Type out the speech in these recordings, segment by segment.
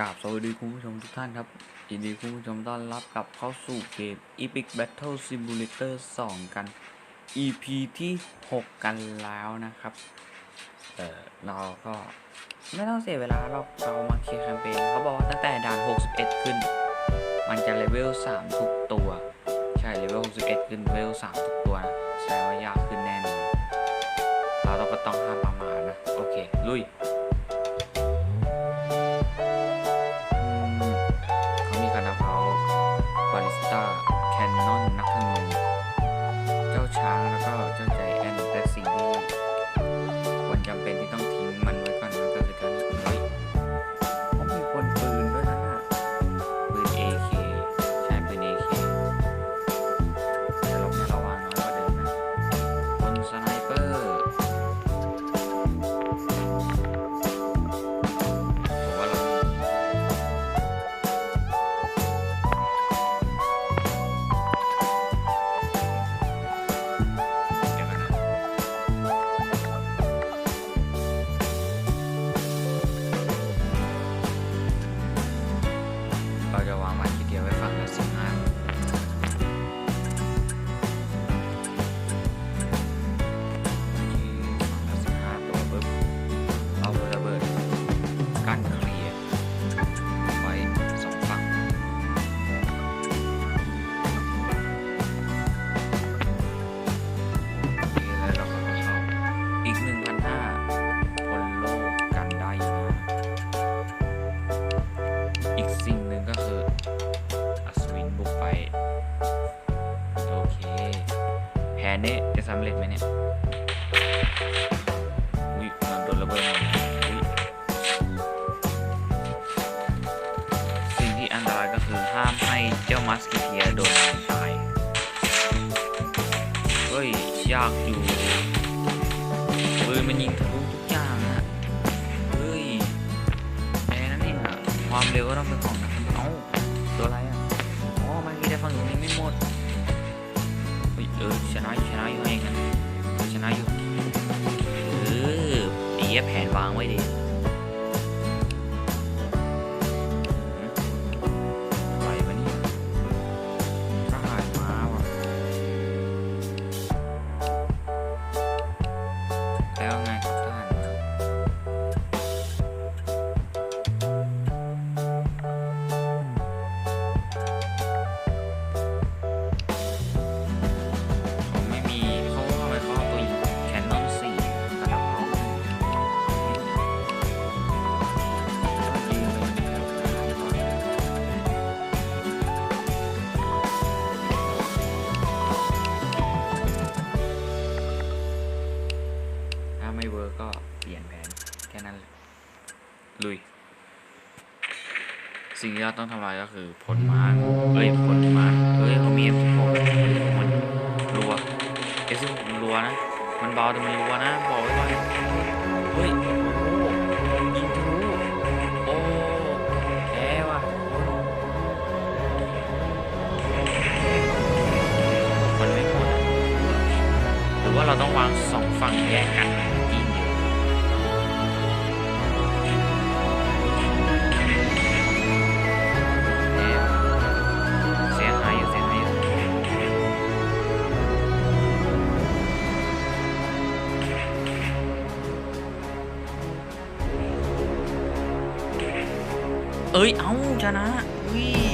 กราบสวัสดีคุณผู้ชมทุกท่านครับยินดีคุณผู้ชมต้อนรับกลับเข้าสู่เกม Epic Battle Simulator 2 กัน EP ที่ 6 กันแล้วนะครับ เออเราก็ไม่ต้องเสียเวลาเราเรามาเคลียร์แคมเปญเขาบอกว่าตั้งแต่ด่าน 61 ขึ้น มันจะเลเวล 3 ทุกตัว ใช่เลเวล 61 ขึ้นเลเวล 3 ทุกตัวนะแสดงว่ายากขึ้นแน่นอน เราต้องก็ต้องห้ามประมาทนะ โอเค ลุย สกิเทียโดนตาย เฮ้ย ยากอยู่ปืนมันยิงทะลุทุกอย่างนะ เฮ้ยแอนนั่นเนี่ยความเร็วก็ต้องเป็นของ แค่นั้นแหละลุย สิ่งที่เราต้องทำลายก็คือผลไม้เอ้ยผลไม้เอ้ยเขามี M16 มันรัว S16 มันรัวนะ มันเบาแต่มันรัวนะ บอกไว้ก่อนเฮ้ยโอ้ยิงทะลุโอ้แพ้ว่ะมันไม่หมดอหรือว่าเราต้องวางสองฝั่งแยกกัน เอ้ย เอ้าชนะอุ้ย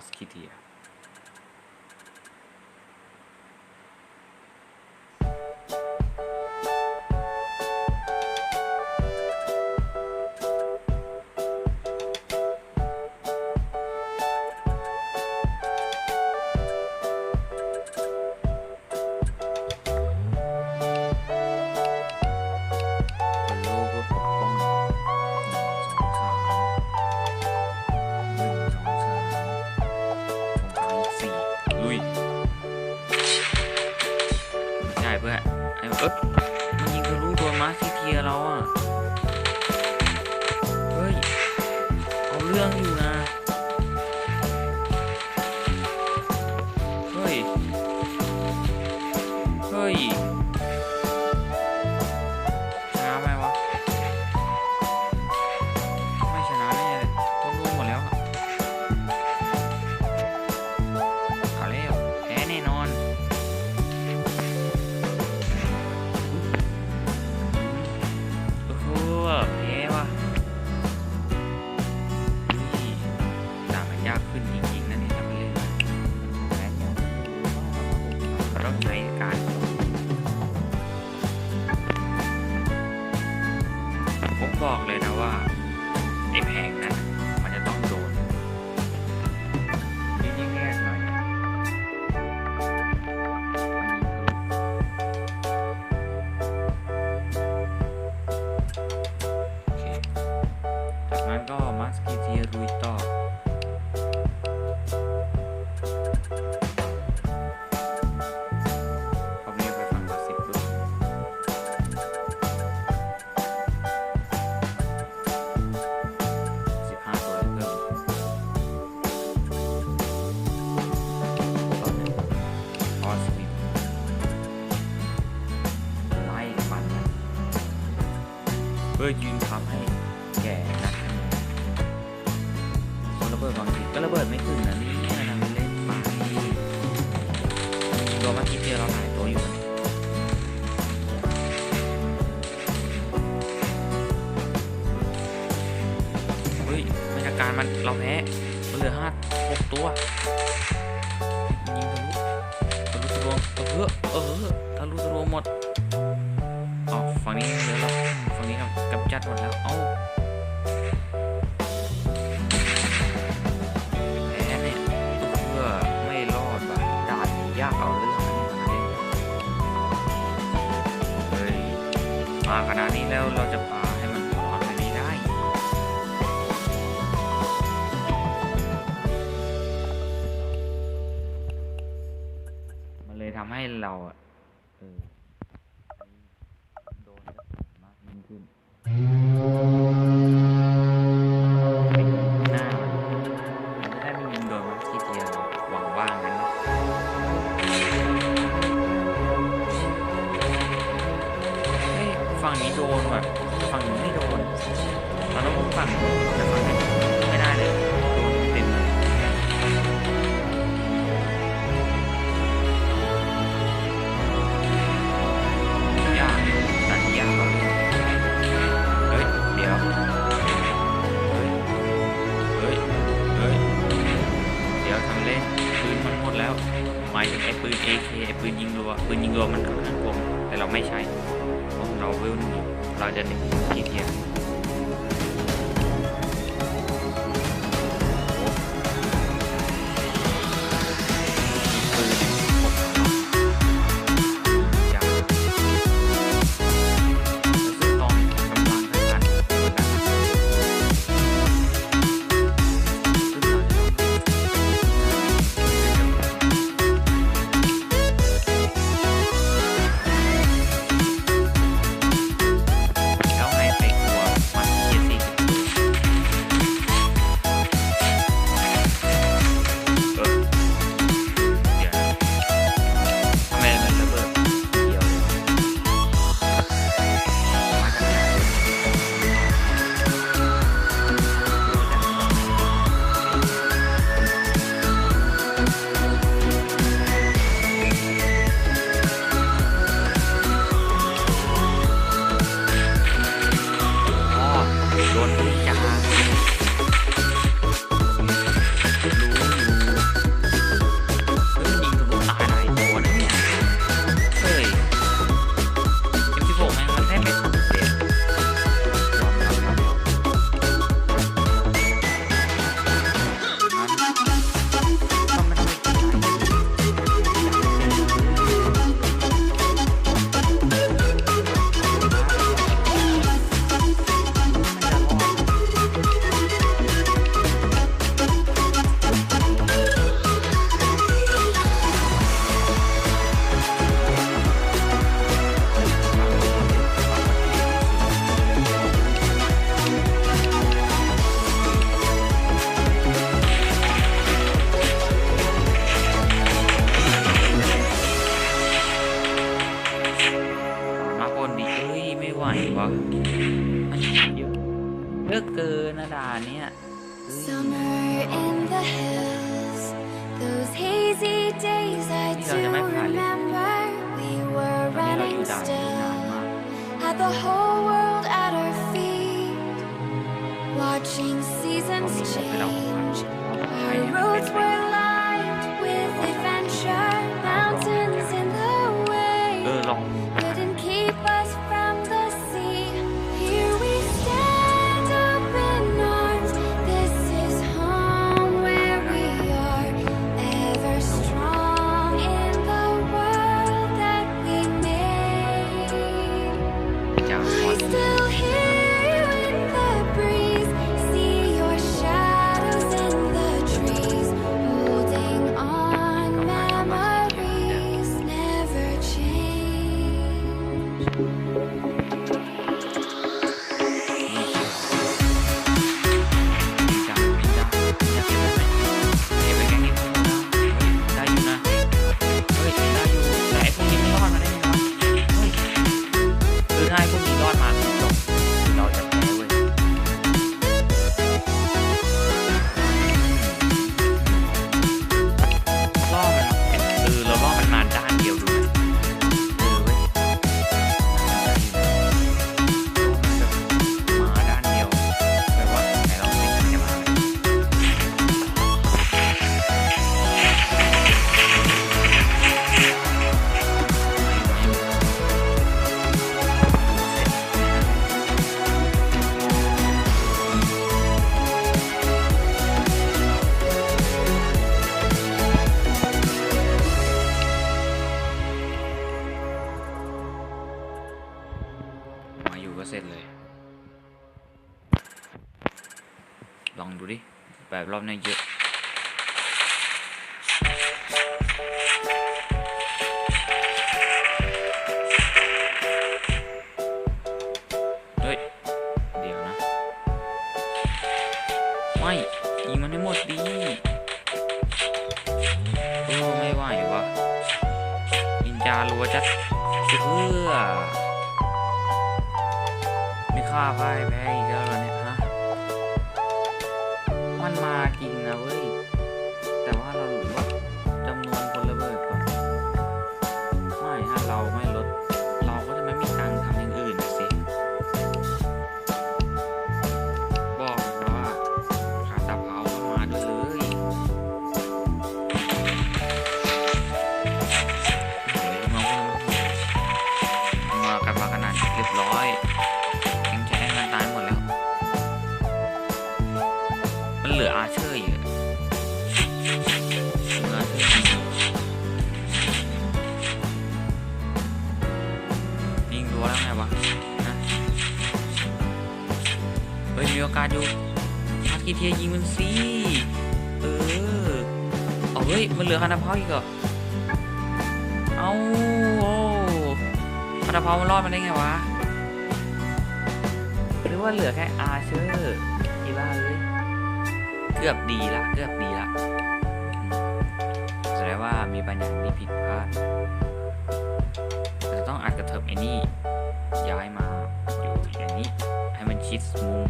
mask ही दिया ตัวเมื่อกี้เธอเราหายตัวอยู่เฮ้ยบรรการมันเราแพ้เหลือห้าหกตัวยิงทะลุทะลุทะลวงเออเออทะลุทะลวงหมดออกฝั่งนี้เหลือเราฝั่งนี้กำจัดหมดแล้ว เอ้า มาขนาดนี้แล้วเราจะพาให้มันร้อนไปไม่ได้ มันเลยทำให้เราอะโดนมากยิ่งขึ้น Ada. Marching seasons change. Our roads were lined with adventure, mountains in the way couldn't keep us. อบเนี่ยเยอะฮ้ยเดี๋ยวนะ ไม่ยิงมันให้หมดดีเออไม่ไหววะยินจารัวจัดเพื่อไม่ฆ่าพ่แพ้อีกแล้วเนี่ย มันมาจริงนะเว้ย แต่ว่าเรา มันเหลือคานาเพาอีกเหรอ เอาโอ้คานาเพามันรอดมาได้ไงวะ หรือว่าเหลือแค่อาเชอร์อีบ้าเลย เกือบดีละ เกือบดีละ แสดงว่ามีบางอย่างที่ผิดพลาดอาจะต้องอัดกระเถิบไอ้นี่ ย้ายมาอยู่อย่างนี้ ให้มันชิดมุม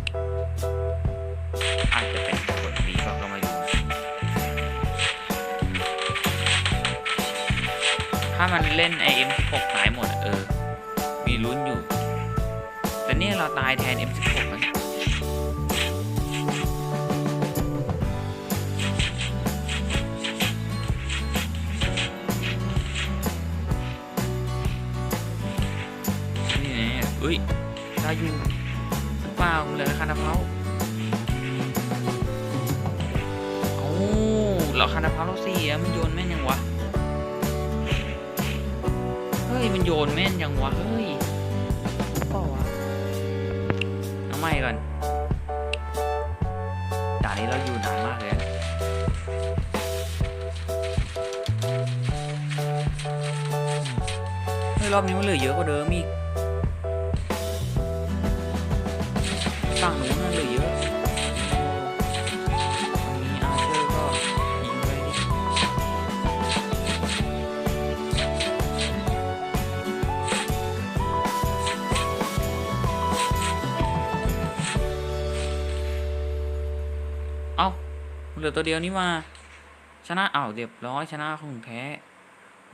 อาจจะเป็นผลดีก็ก็ไม่รู้ ถ้ามันเล่นไอเอ็มสิบหกตายหมดเออ มีลุ้นอยู่ แต่เนี่ยเราตายแทน M16 แล้วเนี่ยนี่ไงเอ้ยดาอยู่เปล่าเหลือคานาเพาโอ้เหลือคานาเพาแล้วสิอะมันโยนแม่นยังวะ ยมันโยนแม่นยังวะ เฮ้ยเปล่าวะเอาไม่ก่อนด่านนี้เราอยู่นานมากเลยเฮ้ยรอบนี้มันเหลือเยอะกว่าเดิมอีก ลือตัวเดียวนี่มา ชนะอ้าวเรียบร้อยชนะของแท้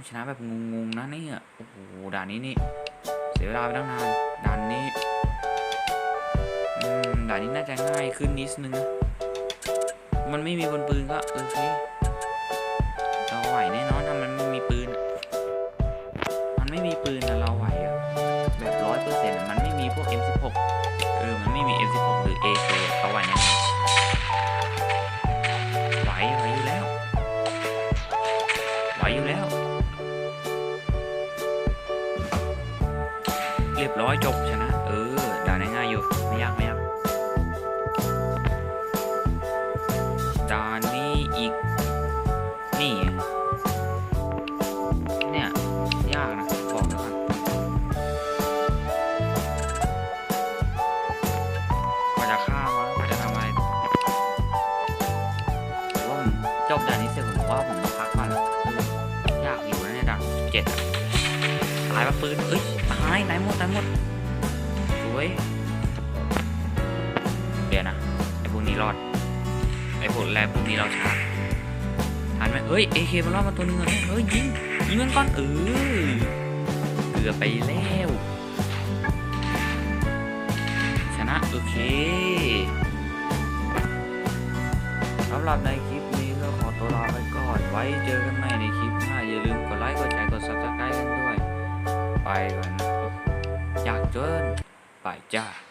ชนะแบบงงๆนะเนี่ยโอ้โหด่านนี้นี่เสียเวลาไปตั้งนานด่านนี้อืมด่านนี้น่าจะง่ายขึ้นนิดนึง มันไม่มีบนปืนก็โอเค อยจบชนะ เออด่านง่ายๆอยู่ ไม่ยากไม่ยากด่านนี้อีก นี่ เนี่ย ยากนะ บอกไว้วก่อนกว่าจะฆ่ามันกว่าจะทำอะไรว่าจบด่านนี้เสร็จผมว่าผมต้องพักก่อนแล้วยากอยู่นะเนี่ยด่านเจ็ดตายปะปืนเอ้ย ตายตายหมดตายหมดสวยเดี๋ยวนะไอพวกนี้รอดไอพวกแรกพวกนี้เราชาร์จทันไหมเฮ้ยเอเคมันรอดมาตัวนึงเลยเฮ้ยยิงยิงมันก่อนเออเกือไปแล้วชนะโอเคสำหรับในคลิปนี้ก็ขอตัวลาไปก่อนไว้เจอกันใหม่ในคลิปหน้าอย่าลืมกดไลค์กดแชร์กด subscribe กันด้วย ไปก่อน ยากเจอไปจ้า